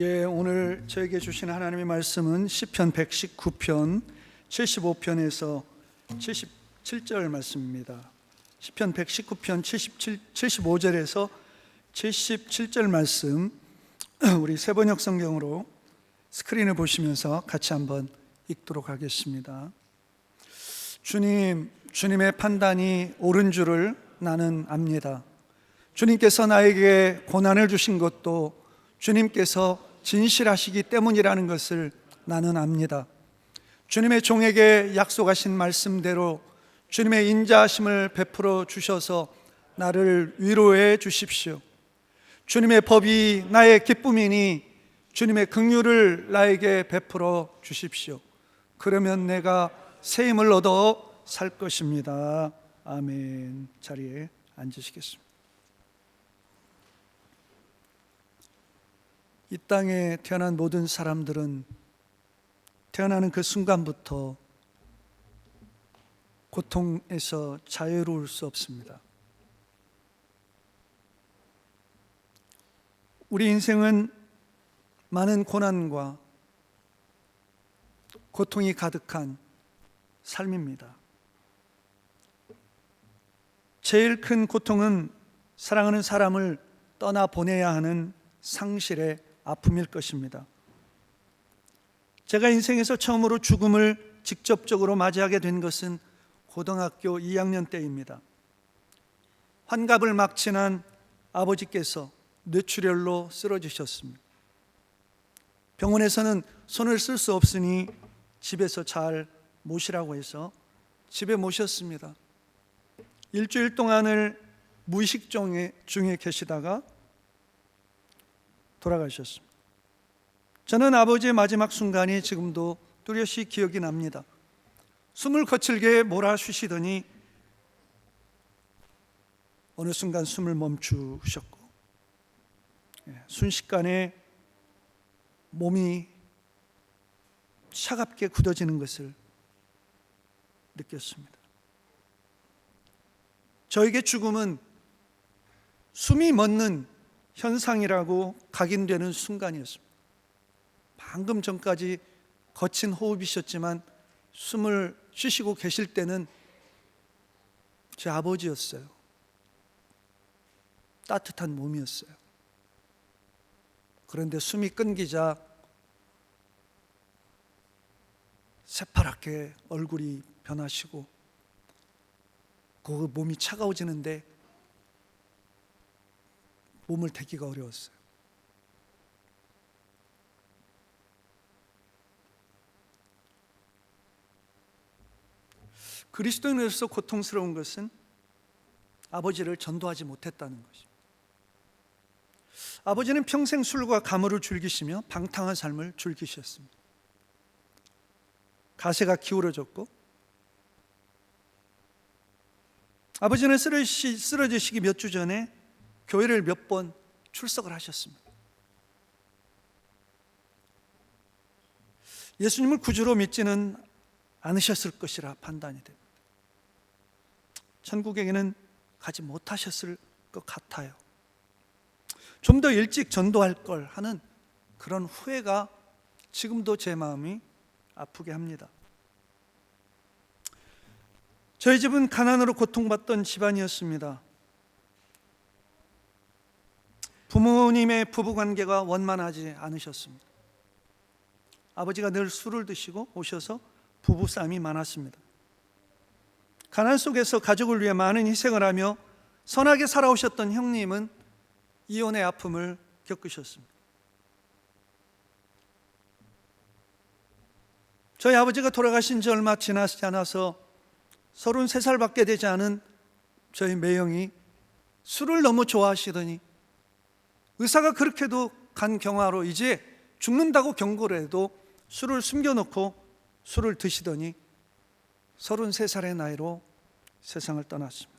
예, 오늘 저에게 주신 하나님의 말씀은 시편 119편 75편에서 77절 말씀입니다. 시편 119편 77 75절에서 77절 말씀 우리 세번역 성경으로 스크린을 보시면서 같이 한번 읽도록 하겠습니다. 주님, 주님의 판단이 옳은 줄을 나는 압니다. 주님께서 나에게 고난을 주신 것도 주님께서 진실하시기 때문이라는 것을 나는 압니다. 주님의 종에게 약속하신 말씀대로 주님의 인자하심을 베풀어 주셔서 나를 위로해 주십시오. 주님의 법이 나의 기쁨이니 주님의 긍휼을 나에게 베풀어 주십시오. 그러면 내가 새 힘을 얻어 살 것입니다. 아멘. 자리에 앉으시겠습니다. 이 땅에 태어난 모든 사람들은 태어나는 그 순간부터 고통에서 자유로울 수 없습니다. 우리 인생은 많은 고난과 고통이 가득한 삶입니다. 제일 큰 고통은 사랑하는 사람을 떠나 보내야 하는 상실의 아픔일 것입니다. 제가 인생에서 처음으로 죽음을 직접적으로 맞이하게 된 것은 고등학교 2학년 때입니다. 환갑을 막 지난 아버지께서 뇌출혈로 쓰러지셨습니다. 병원에서는 손을 쓸 수 없으니 집에서 잘 모시라고 해서 집에 모셨습니다. 일주일 동안을 무의식 중에, 계시다가 돌아가셨습니다. 저는 아버지의 마지막 순간이 지금도 뚜렷이 기억이 납니다. 숨을 거칠게 몰아쉬시더니 어느 순간 숨을 멈추셨고 예, 순식간에 몸이 차갑게 굳어지는 것을 느꼈습니다. 저에게 죽음은 숨이 멎는 현상이라고 각인되는 순간이었습니다. 방금 전까지 거친 호흡이셨지만 숨을 쉬시고 계실 때는 제 아버지였어요. 따뜻한 몸이었어요. 그런데 숨이 끊기자 새파랗게 얼굴이 변하시고 그 몸이 차가워지는데 몸을 대기가 어려웠어요. 그리스도인으로서 고통스러운 것은 아버지를 전도하지 못했다는 것입니다. 아버지는 평생 술과 가물을 즐기시며 방탕한 삶을 즐기셨습니다. 가세가 기울어졌고 아버지는 쓰러지, 쓰러지시기 몇 주 전에 교회를 몇 번 출석을 하셨습니다. 예수님을 구주로 믿지는 않으셨을 것이라 판단이 됩니다. 천국에게는 가지 못하셨을 것 같아요. 좀 더 일찍 전도할 걸 하는 그런 후회가 지금도 제 마음이 아프게 합니다. 저희 집은 가난으로 고통받던 집안이었습니다. 부모님의 부부 관계가 원만하지 않으셨습니다. 아버지가 늘 술을 드시고 오셔서 부부 싸움이 많았습니다. 가난 속에서 가족을 위해 많은 희생을 하며 선하게 살아오셨던 형님은 이혼의 아픔을 겪으셨습니다. 저희 아버지가 돌아가신 지 얼마 지나지 않아서 33살밖에 되지 않은 저희 매형이 술을 너무 좋아하시더니 의사가 그렇게도 간 경화로 이제 죽는다고 경고를 해도 술을 숨겨놓고 술을 드시더니 33살의 나이로 세상을 떠났습니다.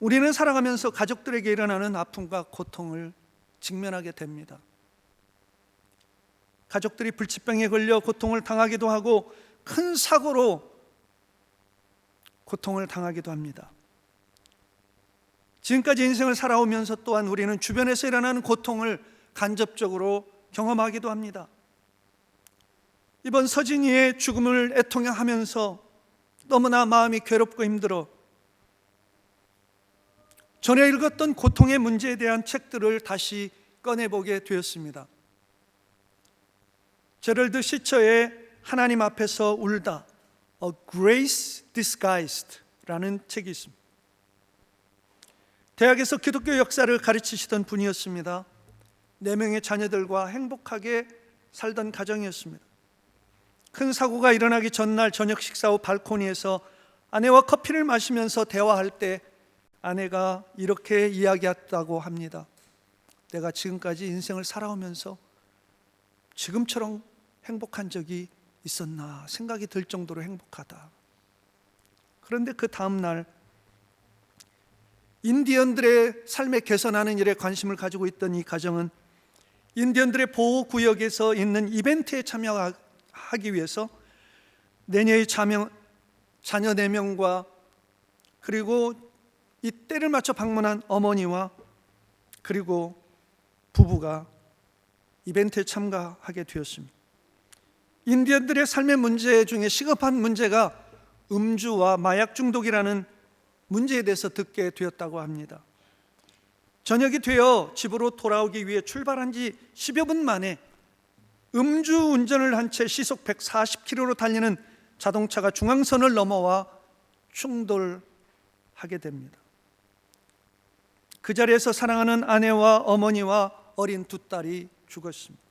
우리는 살아가면서 가족들에게 일어나는 아픔과 고통을 직면하게 됩니다. 가족들이 불치병에 걸려 고통을 당하기도 하고 큰 사고로 고통을 당하기도 합니다. 지금까지 인생을 살아오면서 또한 우리는 주변에서 일어나는 고통을 간접적으로 경험하기도 합니다. 이번 서진이의 죽음을 애통하면서 너무나 마음이 괴롭고 힘들어 전에 읽었던 고통의 문제에 대한 책들을 다시 꺼내보게 되었습니다. 제럴드 시처의 하나님 앞에서 울다 A Grace Disguised라는 책이 있습니다. 대학에서 기독교 역사를 가르치시던 분이었습니다. 네 명의 자녀들과 행복하게 살던 가정이었습니다. 큰 사고가 일어나기 전날 저녁 식사 후 발코니에서 아내와 커피를 마시면서 대화할 때 아내가 이렇게 이야기했다고 합니다. 내가 지금까지 인생을 살아오면서 지금처럼 행복한 적이 있었나 생각이 들 정도로 행복하다. 그런데 그 다음 날 인디언들의 삶에 개선하는 일에 관심을 가지고 있던 이 가정은 인디언들의 보호 구역에서 있는 이벤트에 참여하기 위해서 내년의 자명, 자녀 4명과 그리고 이 때를 맞춰 방문한 어머니와 그리고 부부가 이벤트에 참가하게 되었습니다. 인디언들의 삶의 문제 중에 시급한 문제가 음주와 마약 중독이라는 문제에 대해서 듣게 되었다고 합니다. 저녁이 되어 집으로 돌아오기 위해 출발한 지 10여 분 만에 음주 운전을 한 채 시속 140km로 달리는 자동차가 중앙선을 넘어와 충돌하게 됩니다. 그 자리에서 사랑하는 아내와 어머니와 어린 두 딸이 죽었습니다.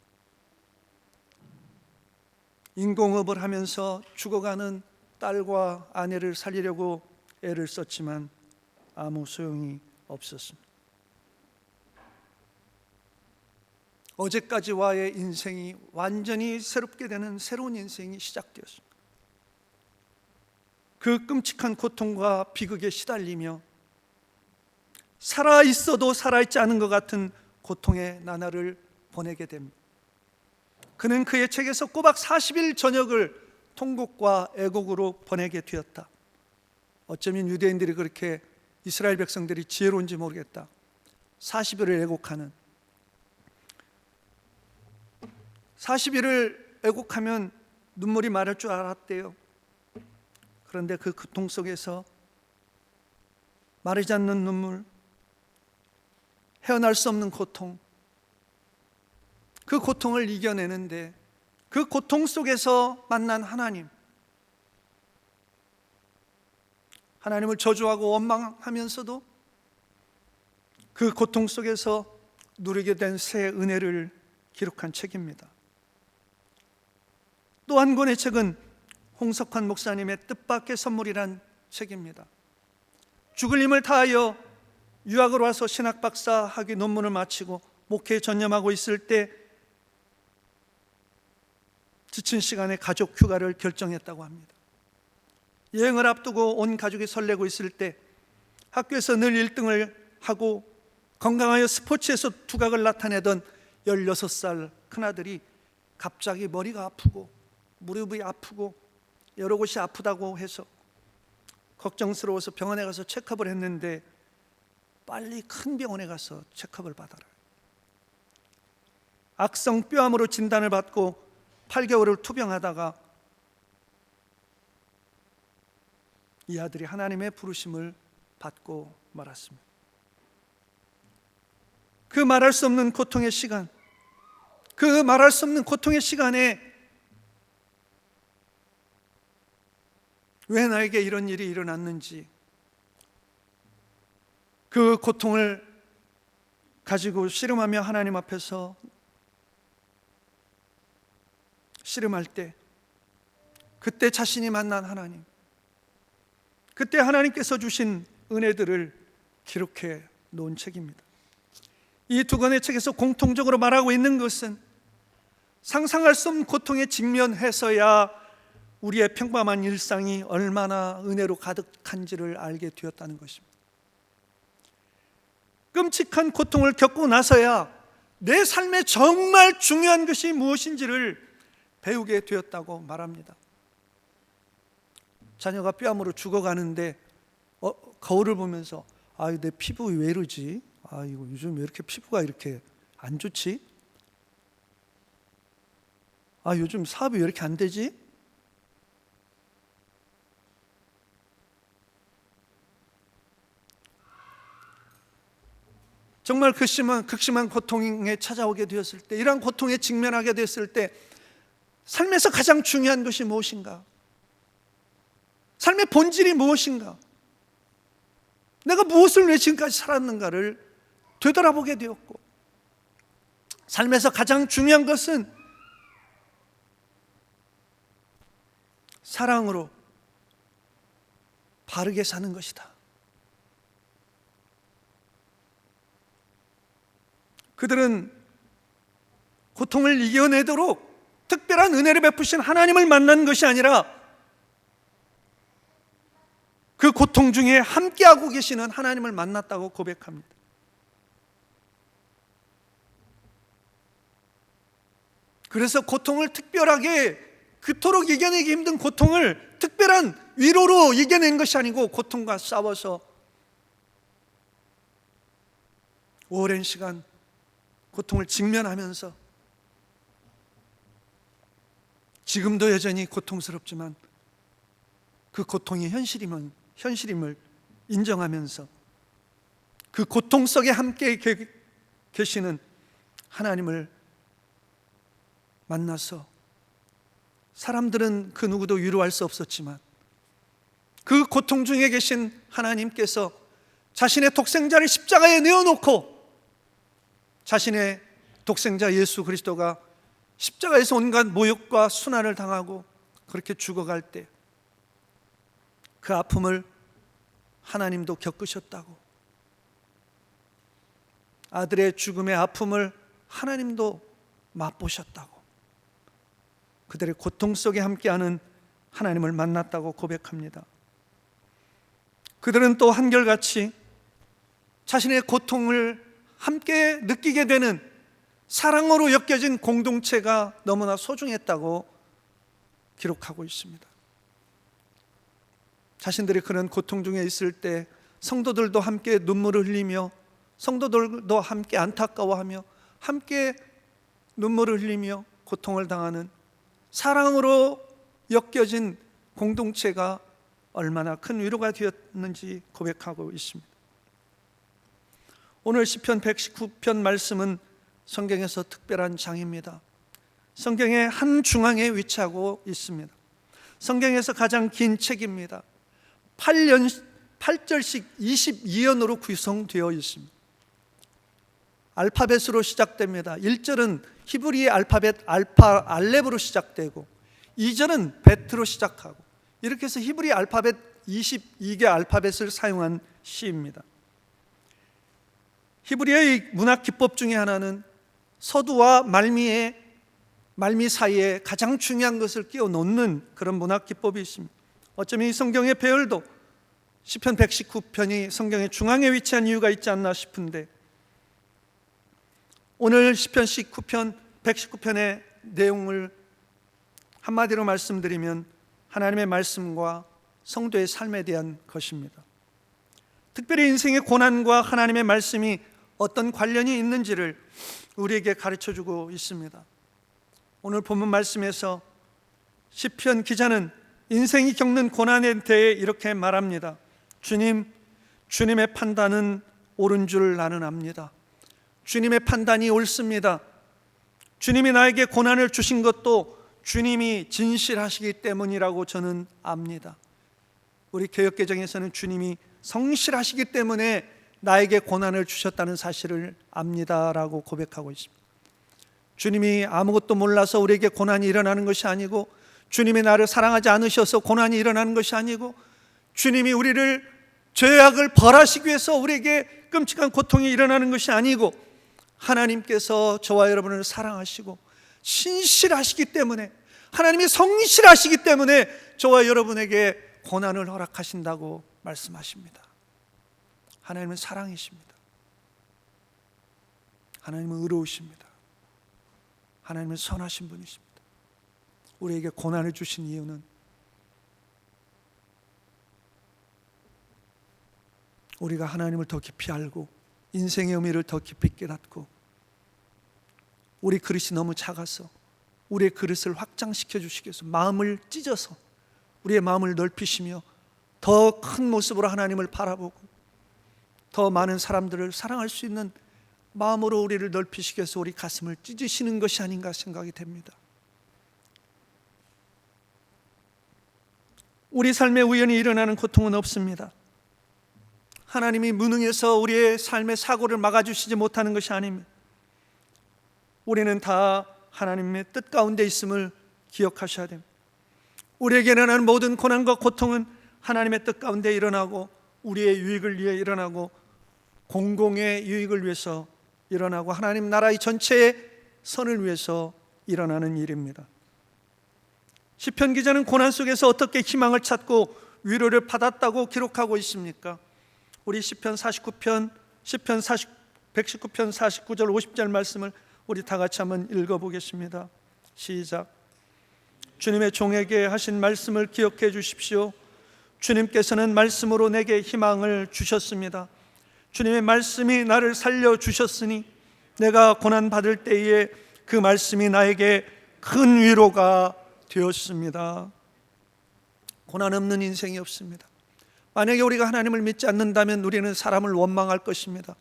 인공호흡을 하면서 죽어가는 딸과 아내를 살리려고 애를 썼지만 아무 소용이 없었습니다. 어제까지와의 인생이 완전히 새롭게 되는 새로운 인생이 시작되었습니다. 그 끔찍한 고통과 비극에 시달리며 살아 있어도 살아 있지 않은 것 같은 고통의 나날을 보내게 됩니다. 그는 그의 책에서 꼬박 40일 저녁을 통곡과 애곡으로 보내게 되었다. 어쩌면 유대인들이 그렇게 이스라엘 백성들이 지혜로운지 모르겠다. 40일을 애곡하는 40일을 애곡하면 눈물이 마를 줄 알았대요. 그런데 그 고통 속에서 마르지 않는 눈물, 헤어날 수 없는 고통, 그 고통을 이겨내는데 그 고통 속에서 만난 하나님, 하나님을 저주하고 원망하면서도 그 고통 속에서 누리게 된 새 은혜를 기록한 책입니다. 또 한 권의 책은 홍석환 목사님의 뜻밖의 선물이란 책입니다. 죽을 힘을 다하여 유학을 와서 신학 박사 학위 논문을 마치고 목회에 전념하고 있을 때 지친 시간에 가족 휴가를 결정했다고 합니다. 여행을 앞두고 온 가족이 설레고 있을 때 학교에서 늘 1등을 하고 건강하여 스포츠에서 두각을 나타내던 16살 큰아들이 갑자기 머리가 아프고 무릎이 아프고 여러 곳이 아프다고 해서 걱정스러워서 병원에 가서 체크업을 했는데 빨리 큰 병원에 가서 체크업을 받아라. 악성 뼈암으로 진단을 받고 8개월을 투병하다가 이 아들이 하나님의 부르심을 받고 말았습니다. 그 말할 수 없는 고통의 시간, 그 말할 수 없는 고통의 시간에 왜 나에게 이런 일이 일어났는지 그 고통을 가지고 씨름하며 하나님 앞에서 씨름할 때 그때 자신이 만난 하나님 그때 하나님께서 주신 은혜들을 기록해 놓은 책입니다. 이 두 권의 책에서 공통적으로 말하고 있는 것은 상상할 수 없는 고통에 직면해서야 우리의 평범한 일상이 얼마나 은혜로 가득한지를 알게 되었다는 것입니다. 끔찍한 고통을 겪고 나서야 내 삶에 정말 중요한 것이 무엇인지를 배우게 되었다고 말합니다. 자녀가 뼈암으로 죽어가는데 어, 거울을 보면서 아, 내 피부 왜 이러지? 아, 이거 요즘 왜 이렇게 피부가 이렇게 안 좋지? 아, 요즘 사업이 왜 이렇게 안 되지? 정말 극심한, 극심한 고통에 찾아오게 되었을 때, 이러한 고통에 직면하게 됐을 때, 삶에서 가장 중요한 것이 무엇인가? 삶의 본질이 무엇인가? 내가 무엇을 왜 지금까지 살았는가를 되돌아보게 되었고, 삶에서 가장 중요한 것은 사랑으로 바르게 사는 것이다. 그들은 고통을 이겨내도록 특별한 은혜를 베푸신 하나님을 만난 것이 아니라 그 고통 중에 함께하고 계시는 하나님을 만났다고 고백합니다. 그래서 고통을 특별하게 그토록 이겨내기 힘든 고통을 특별한 위로로 이겨낸 것이 아니고 고통과 싸워서 오랜 시간 고통을 직면하면서 지금도 여전히 고통스럽지만 그 고통이 현실이면 현실임을 인정하면서 그 고통 속에 함께 계시는 하나님을 만나서 사람들은 그 누구도 위로할 수 없었지만 그 고통 중에 계신 하나님께서 자신의 독생자를 십자가에 내어놓고 자신의 독생자 예수 그리스도가 십자가에서 온갖 모욕과 순환을 당하고 그렇게 죽어갈 때 그 아픔을 하나님도 겪으셨다고 아들의 죽음의 아픔을 하나님도 맛보셨다고 그들의 고통 속에 함께하는 하나님을 만났다고 고백합니다. 그들은 또 한결같이 자신의 고통을 함께 느끼게 되는 사랑으로 엮여진 공동체가 너무나 소중했다고 기록하고 있습니다. 자신들이 그런 고통 중에 있을 때 성도들도 함께 눈물을 흘리며 성도들도 함께 안타까워하며 함께 눈물을 흘리며 고통을 당하는 사랑으로 엮여진 공동체가 얼마나 큰 위로가 되었는지 고백하고 있습니다. 오늘 시편 119편 말씀은 성경에서 특별한 장입니다. 성경의 한 중앙에 위치하고 있습니다. 성경에서 가장 긴 책입니다. 8년 8절씩 22연으로 구성되어 있습니다. 알파벳으로 시작됩니다. 1절은 히브리 알파벳 알파 알렙으로 시작되고 2절은 베트로 시작하고 이렇게 해서 히브리 알파벳 22개 알파벳을 사용한 시입니다. 히브리의 문학 기법 중에 하나는 서두와 말미에 말미 사이에 가장 중요한 것을 끼워 놓는 그런 문학 기법이 있습니다. 어쩌면 이 성경의 배열도 시편 119편이 성경의 중앙에 위치한 이유가 있지 않나 싶은데 오늘 시편 19편 119편의 내용을 한마디로 말씀드리면 하나님의 말씀과 성도의 삶에 대한 것입니다. 특별히 인생의 고난과 하나님의 말씀이 어떤 관련이 있는지를 우리에게 가르쳐 주고 있습니다. 오늘 본문 말씀에서 시편 기자는 인생이 겪는 고난에 대해 이렇게 말합니다. 주님, 주님의 판단은 옳은 줄 나는 압니다. 주님의 판단이 옳습니다. 주님이 나에게 고난을 주신 것도 주님이 진실하시기 때문이라고 저는 압니다. 우리 개혁개정에서는 주님이 성실하시기 때문에 나에게 고난을 주셨다는 사실을 압니다라고 고백하고 있습니다. 주님이 아무것도 몰라서 우리에게 고난이 일어나는 것이 아니고 주님이 나를 사랑하지 않으셔서 고난이 일어나는 것이 아니고 주님이 우리를 죄악을 벌하시기 위해서 우리에게 끔찍한 고통이 일어나는 것이 아니고 하나님께서 저와 여러분을 사랑하시고 신실하시기 때문에 하나님이 성실하시기 때문에 저와 여러분에게 고난을 허락하신다고 말씀하십니다. 하나님은 사랑이십니다. 하나님은 의로우십니다. 하나님은 선하신 분이십니다. 우리에게 고난을 주신 이유는 우리가 하나님을 더 깊이 알고 인생의 의미를 더 깊이 깨닫고 우리 그릇이 너무 작아서 우리의 그릇을 확장시켜 주시겠소 마음을 찢어서 우리의 마음을 넓히시며 더 큰 모습으로 하나님을 바라보고 더 많은 사람들을 사랑할 수 있는 마음으로 우리를 넓히시기 위해서 우리 가슴을 찢으시는 것이 아닌가 생각이 됩니다. 우리 삶에 우연히 일어나는 고통은 없습니다. 하나님이 무능해서 우리의 삶의 사고를 막아주시지 못하는 것이 아닙니다. 우리는 다 하나님의 뜻 가운데 있음을 기억하셔야 됩니다. 우리에게 일어나는 모든 고난과 고통은 하나님의 뜻 가운데 일어나고 우리의 유익을 위해 일어나고 공공의 유익을 위해서 일어나고 하나님 나라의 전체의 선을 위해서 일어나는 일입니다. 시편 기자는 고난 속에서 어떻게 희망을 찾고 위로를 받았다고 기록하고 있습니까? 우리 시편 49편 시편 40 119편 49절 50절 말씀을 우리 다 같이 한번 읽어 보겠습니다. 시작. 주님의 종에게 하신 말씀을 기억해 주십시오. 주님께서는 말씀으로 내게 희망을 주셨습니다. 주님의 말씀이 나를 살려 주셨으니 내가 고난 받을 때에 그 말씀이 나에게 큰 위로가 되었습니다. 고난 없는 인생이 없습니다. 만약에 우리가 하나님을 믿지 않는다면 우리는 사람을 원망할 것입니다.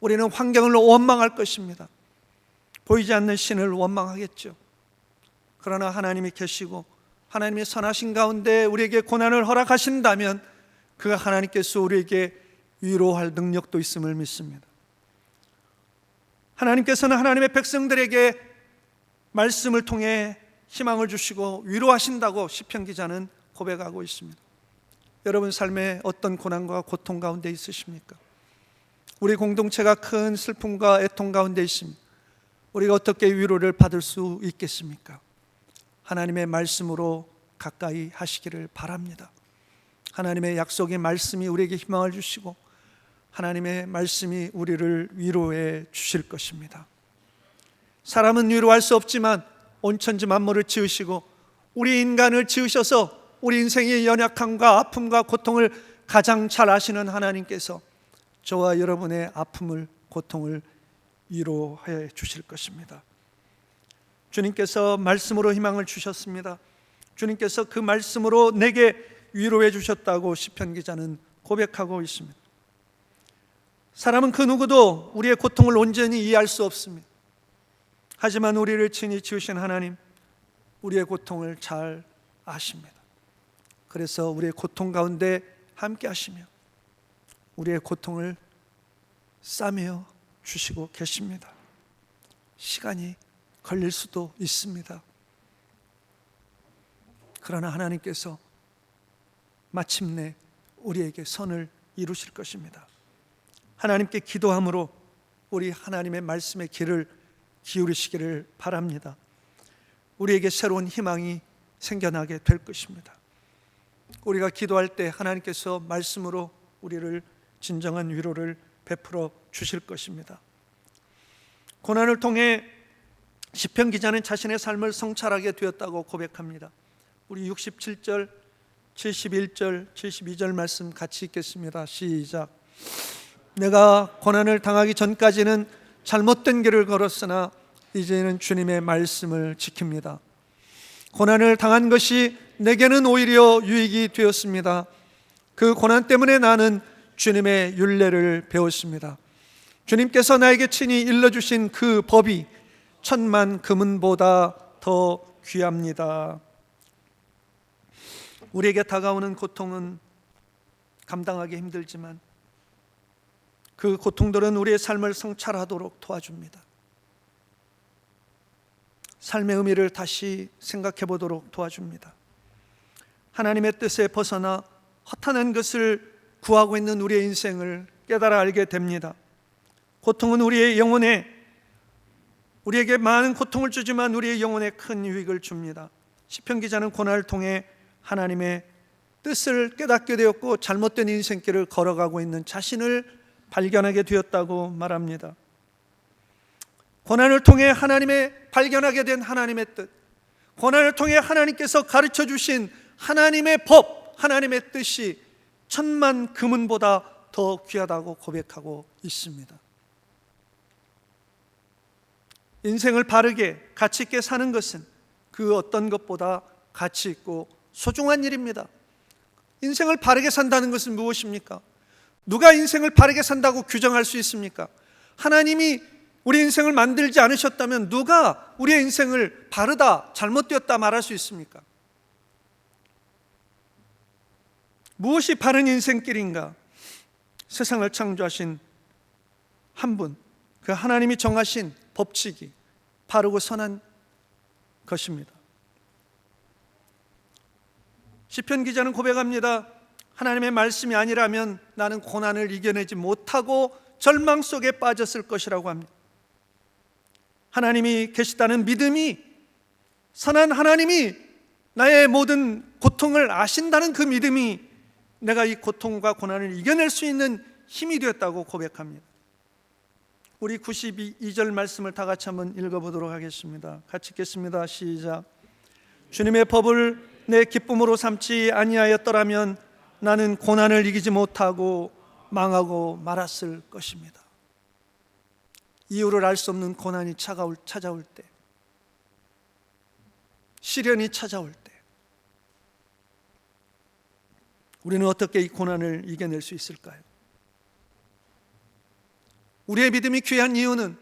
우리는 환경을 원망할 것입니다. 보이지 않는 신을 원망하겠죠. 그러나 하나님이 계시고 하나님의 선하신 가운데 우리에게 고난을 허락하신다면 그 하나님께서 우리에게 위로할 능력도 있음을 믿습니다. 하나님께서는 하나님의 백성들에게 말씀을 통해 희망을 주시고 위로하신다고 시편 기자는 고백하고 있습니다. 여러분 삶에 어떤 고난과 고통 가운데 있으십니까? 우리 공동체가 큰 슬픔과 애통 가운데 있습니다. 우리가 어떻게 위로를 받을 수 있겠습니까? 하나님의 말씀으로 가까이 하시기를 바랍니다. 하나님의 약속의 말씀이 우리에게 희망을 주시고 하나님의 말씀이 우리를 위로해 주실 것입니다. 사람은 위로할 수 없지만 온천지 만물을 지으시고 우리 인간을 지으셔서 우리 인생의 연약함과 아픔과 고통을 가장 잘 아시는 하나님께서 저와 여러분의 아픔을 고통을 위로해 주실 것입니다. 주님께서 말씀으로 희망을 주셨습니다. 주님께서 그 말씀으로 내게 위로해 주셨다고 시편 기자는 고백하고 있습니다. 사람은 그 누구도 우리의 고통을 온전히 이해할 수 없습니다. 하지만 우리를 친히 지으신 하나님, 우리의 고통을 잘 아십니다. 그래서 우리의 고통 가운데 함께 하시며 우리의 고통을 싸매어 주시고 계십니다. 시간이 걸릴 수도 있습니다. 그러나 하나님께서 마침내 우리에게 선을 이루실 것입니다. 하나님께 기도함으로 우리 하나님의 말씀의 길을 기울이시기를 바랍니다. 우리에게 새로운 희망이 생겨나게 될 것입니다. 우리가 기도할 때 하나님께서 말씀으로 우리를 진정한 위로를 베풀어 주실 것입니다. 고난을 통해 시편 기자는 자신의 삶을 성찰하게 되었다고 고백합니다. 우리 67절, 71절, 72절 말씀 같이 읽겠습니다. 시작. 내가 고난을 당하기 전까지는 잘못된 길을 걸었으나 이제는 주님의 말씀을 지킵니다. 고난을 당한 것이 내게는 오히려 유익이 되었습니다. 그 고난 때문에 나는 주님의 윤례를 배웠습니다. 주님께서 나에게 친히 일러주신 그 법이 천만 금은보다 더 귀합니다. 우리에게 다가오는 고통은 감당하기 힘들지만 그 고통들은 우리의 삶을 성찰하도록 도와줍니다. 삶의 의미를 다시 생각해 보도록 도와줍니다. 하나님의 뜻에 벗어나 허탄한 것을 구하고 있는 우리의 인생을 깨달아 알게 됩니다. 고통은 우리의 영혼에 우리에게 많은 고통을 주지만 우리의 영혼에 큰 유익을 줍니다. 시편 기자는 고난을 통해 하나님의 뜻을 깨닫게 되었고 잘못된 인생길을 걸어가고 있는 자신을 발견하게 되었다고 말합니다. 고난을 통해 하나님의 발견하게 된 하나님의 뜻, 고난을 통해 하나님께서 가르쳐 주신 하나님의 법, 하나님의 뜻이 천만 금은보다 더 귀하다고 고백하고 있습니다. 인생을 바르게 가치 있게 사는 것은 그 어떤 것보다 가치 있고 소중한 일입니다. 인생을 바르게 산다는 것은 무엇입니까? 누가 인생을 바르게 산다고 규정할 수 있습니까? 하나님이 우리 인생을 만들지 않으셨다면 누가 우리의 인생을 바르다, 잘못되었다 말할 수 있습니까? 무엇이 바른 인생길인가? 세상을 창조하신 한 분, 그 하나님이 정하신 법칙이 바르고 선한 것입니다. 시편 기자는 고백합니다. 하나님의 말씀이 아니라면 나는 고난을 이겨내지 못하고 절망 속에 빠졌을 것이라고 합니다. 하나님이 계시다는 믿음이 선한 하나님이 나의 모든 고통을 아신다는 그 믿음이 내가 이 고통과 고난을 이겨낼 수 있는 힘이 되었다고 고백합니다. 우리 92절 말씀을 다 같이 한번 읽어보도록 하겠습니다. 같이 읽겠습니다. 시작. 주님의 법을 내 기쁨으로 삼지 아니하였더라면 나는 고난을 이기지 못하고 망하고 말았을 것입니다. 이유를 알 수 없는 고난이 차가울, 찾아올 때, 시련이 찾아올 때, 우리는 어떻게 이 고난을 이겨낼 수 있을까요? 우리의 믿음이 귀한 이유는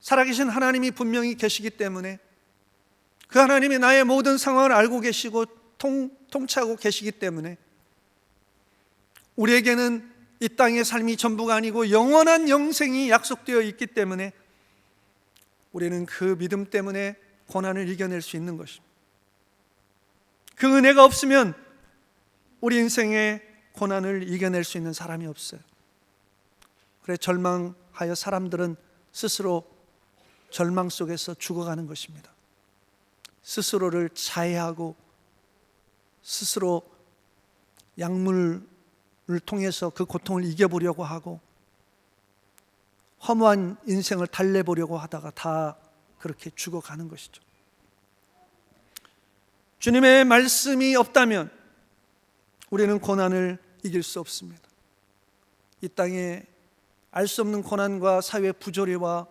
살아계신 하나님이 분명히 계시기 때문에 그 하나님이 나의 모든 상황을 알고 계시고 통, 통치하고 계시기 때문에 우리에게는 이 땅의 삶이 전부가 아니고 영원한 영생이 약속되어 있기 때문에 우리는 그 믿음 때문에 고난을 이겨낼 수 있는 것입니다. 그 은혜가 없으면 우리 인생의 고난을 이겨낼 수 있는 사람이 없어요. 그래 절망하여 사람들은 스스로 절망 속에서 죽어가는 것입니다. 스스로를 자해하고 스스로 약물을 통해서 그 고통을 이겨보려고 하고 허무한 인생을 달래보려고 하다가 다 그렇게 죽어가는 것이죠. 주님의 말씀이 없다면 우리는 고난을 이길 수 없습니다. 이 땅에 알 수 없는 고난과 사회 부조리와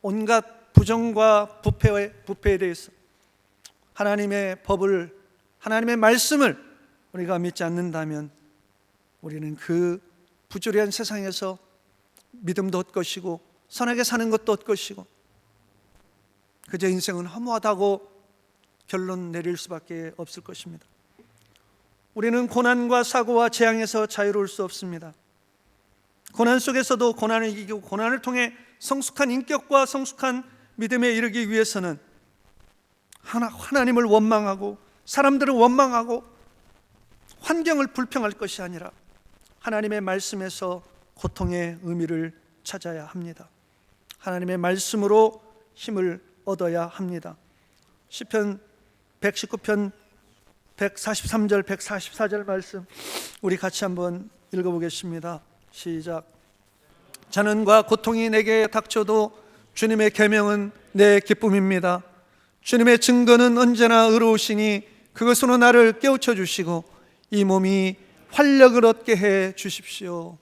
온갖 부정과 부패에, 대해서 하나님의 법을 하나님의 말씀을 우리가 믿지 않는다면 우리는 그 부조리한 세상에서 믿음도 얻 것이고 선하게 사는 것도 얻 것이고 그저 인생은 허무하다고 결론 내릴 수밖에 없을 것입니다. 우리는 고난과 사고와 재앙에서 자유로울 수 없습니다. 고난 속에서도 고난을 이기고 고난을 통해 성숙한 인격과 성숙한 믿음에 이르기 위해서는 하나, 하나님을 원망하고 사람들을 원망하고 환경을 불평할 것이 아니라 하나님의 말씀에서 고통의 의미를 찾아야 합니다. 하나님의 말씀으로 힘을 얻어야 합니다. 시편 119편 143절 144절 말씀 우리 같이 한번 읽어 보겠습니다. 시작. 자는과 고통이 내게 닥쳐도 주님의 계명은 내 기쁨입니다. 주님의 증거는 언제나 의로우시니 그것으로 나를 깨우쳐 주시고 이 몸이 활력을 얻게 해 주십시오.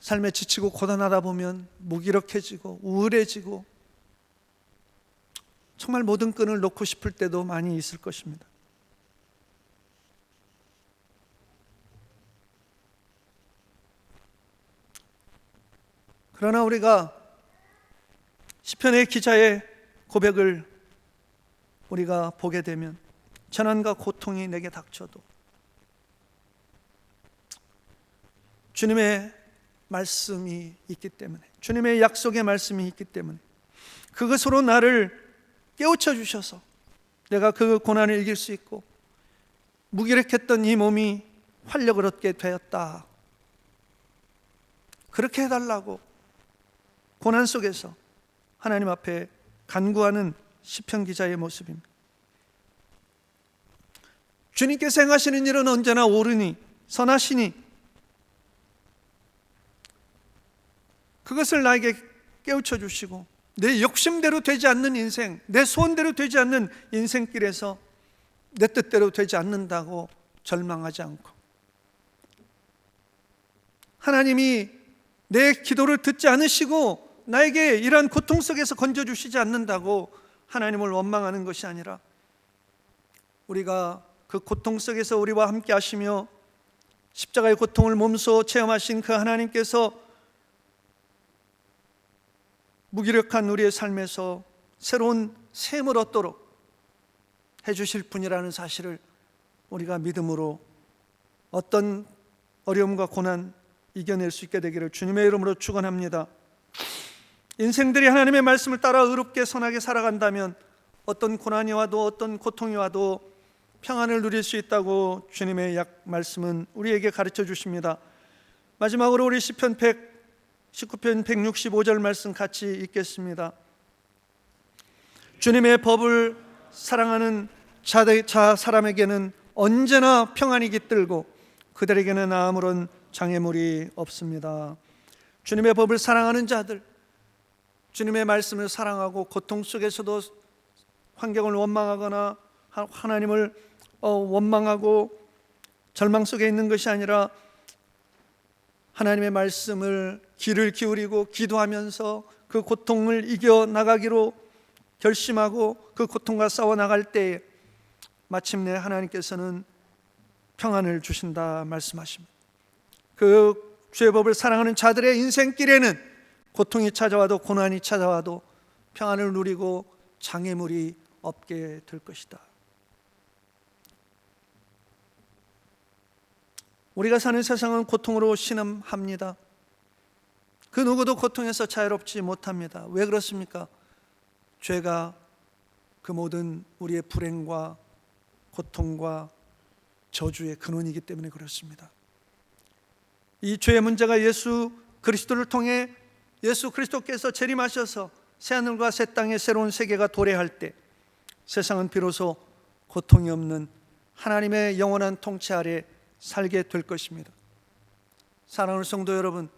삶에 지치고 고단하다 보면 무기력해지고 우울해지고 정말 모든 끈을 놓고 싶을 때도 많이 있을 것입니다. 그러나 우리가 시편의 기자의 고백을 우리가 보게 되면 전환과 고통이 내게 닥쳐도 주님의 말씀이 있기 때문에 주님의 약속의 말씀이 있기 때문에 그것으로 나를 깨우쳐 주셔서 내가 그 고난을 이길 수 있고 무기력했던 이 몸이 활력을 얻게 되었다. 그렇게 해달라고 고난 속에서 하나님 앞에 간구하는 시편 기자의 모습입니다. 주님께서 행하시는 일은 언제나 옳으니 선하시니 그것을 나에게 깨우쳐 주시고 내 욕심대로 되지 않는 인생, 내 소원대로 되지 않는 인생길에서 내 뜻대로 되지 않는다고 절망하지 않고 하나님이 내 기도를 듣지 않으시고 나에게 이러한 고통 속에서 건져주시지 않는다고 하나님을 원망하는 것이 아니라 우리가 그 고통 속에서 우리와 함께 하시며 십자가의 고통을 몸소 체험하신 그 하나님께서 무기력한 우리의 삶에서 새로운 샘을 얻도록 해주실 분이라는 사실을 우리가 믿음으로 어떤 어려움과 고난 이겨낼 수 있게 되기를 주님의 이름으로 축원합니다. 인생들이 하나님의 말씀을 따라 의롭게 선하게 살아간다면 어떤 고난이 와도 어떤 고통이 와도 평안을 누릴 수 있다고 주님의 약 말씀은 우리에게 가르쳐 주십니다. 마지막으로 우리 시편 100 19편 165절 말씀 같이 읽겠습니다. 주님의 법을 사랑하는 자, 자 사람에게는 언제나 평안이 깃들고 그들에게는 아무런 장애물이 없습니다. 주님의 법을 사랑하는 자들, 주님의 말씀을 사랑하고 고통 속에서도 환경을 원망하거나 하나님을 어, 원망하고 절망 속에 있는 것이 아니라 하나님의 말씀을 귀를 기울이고 기도하면서 그 고통을 이겨 나가기로 결심하고 그 고통과 싸워 나갈 때에 마침내 하나님께서는 평안을 주신다 말씀하십니다. 그 주의 법을 사랑하는 자들의 인생길에는 고통이 찾아와도 고난이 찾아와도 평안을 누리고 장애물이 없게 될 것이다. 우리가 사는 세상은 고통으로 신음합니다. 그 누구도 고통에서 자유롭지 못합니다. 왜 그렇습니까? 죄가 그 모든 우리의 불행과 고통과 저주의 근원이기 때문에 그렇습니다. 이 죄의 문제가 예수 그리스도를 통해 예수 그리스도께서 재림하셔서 새 하늘과 새 땅의 새로운 세계가 도래할 때 세상은 비로소 고통이 없는 하나님의 영원한 통치 아래 살게 될 것입니다. 사랑하는 성도 여러분,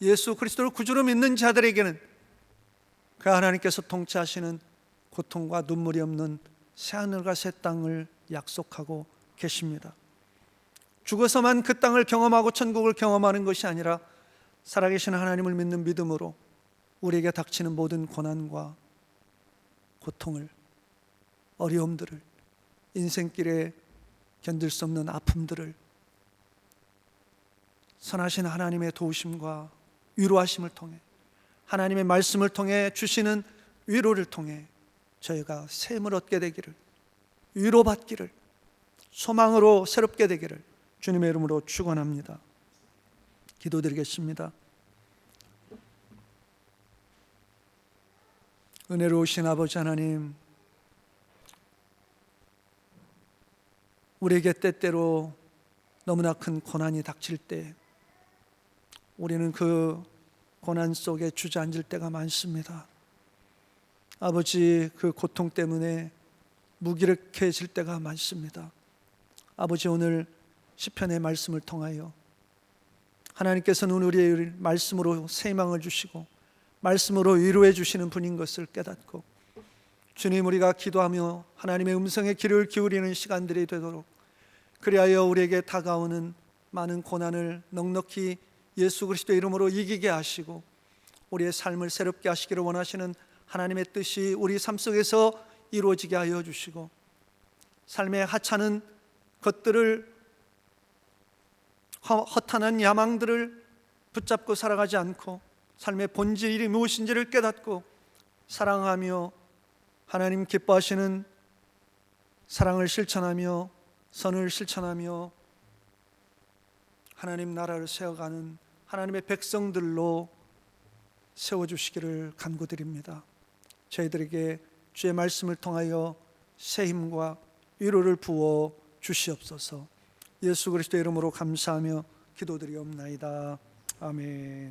예수 그리스도를 구주로 믿는 자들에게는 그 하나님께서 통치하시는 고통과 눈물이 없는 새 하늘과 새 땅을 약속하고 계십니다. 죽어서만 그 땅을 경험하고 천국을 경험하는 것이 아니라 살아계신 하나님을 믿는 믿음으로 우리에게 닥치는 모든 고난과 고통을 어려움들을 인생길에 견딜 수 없는 아픔들을 선하신 하나님의 도우심과 위로하심을 통해 하나님의 말씀을 통해 주시는 위로를 통해 저희가 샘을 얻게 되기를 위로받기를 소망으로 새롭게 되기를 주님의 이름으로 축원합니다. 기도드리겠습니다. 은혜로우신 아버지 하나님 우리에게 때때로 너무나 큰 고난이 닥칠 때 우리는 그 고난 속에 주저앉을 때가 많습니다. 아버지 그 고통 때문에 무기력해질 때가 많습니다. 아버지 오늘 시편의 말씀을 통하여 하나님께서는 우리의 말씀으로 세망을 주시고 말씀으로 위로해 주시는 분인 것을 깨닫고 주님 우리가 기도하며 하나님의 음성에 귀를 기울이는 시간들이 되도록 그리하여 우리에게 다가오는 많은 고난을 넉넉히 예수 그리스도 이름으로 이기게 하시고 우리의 삶을 새롭게 하시기를 원하시는 하나님의 뜻이 우리 삶 속에서 이루어지게 하여 주시고 삶의 하찮은 것들을 허탄한 야망들을 붙잡고 살아가지 않고 삶의 본질이 무엇인지를 깨닫고 사랑하며 하나님 기뻐하시는 사랑을 실천하며 선을 실천하며 하나님 나라를 세워가는 하나님의 백성들로 세워주시기를 간구드립니다. 저희들에게 주의 말씀을 통하여 새 힘과 위로를 부어 주시옵소서. 예수 그리스도 이름으로 감사하며 기도드리옵나이다. 아멘.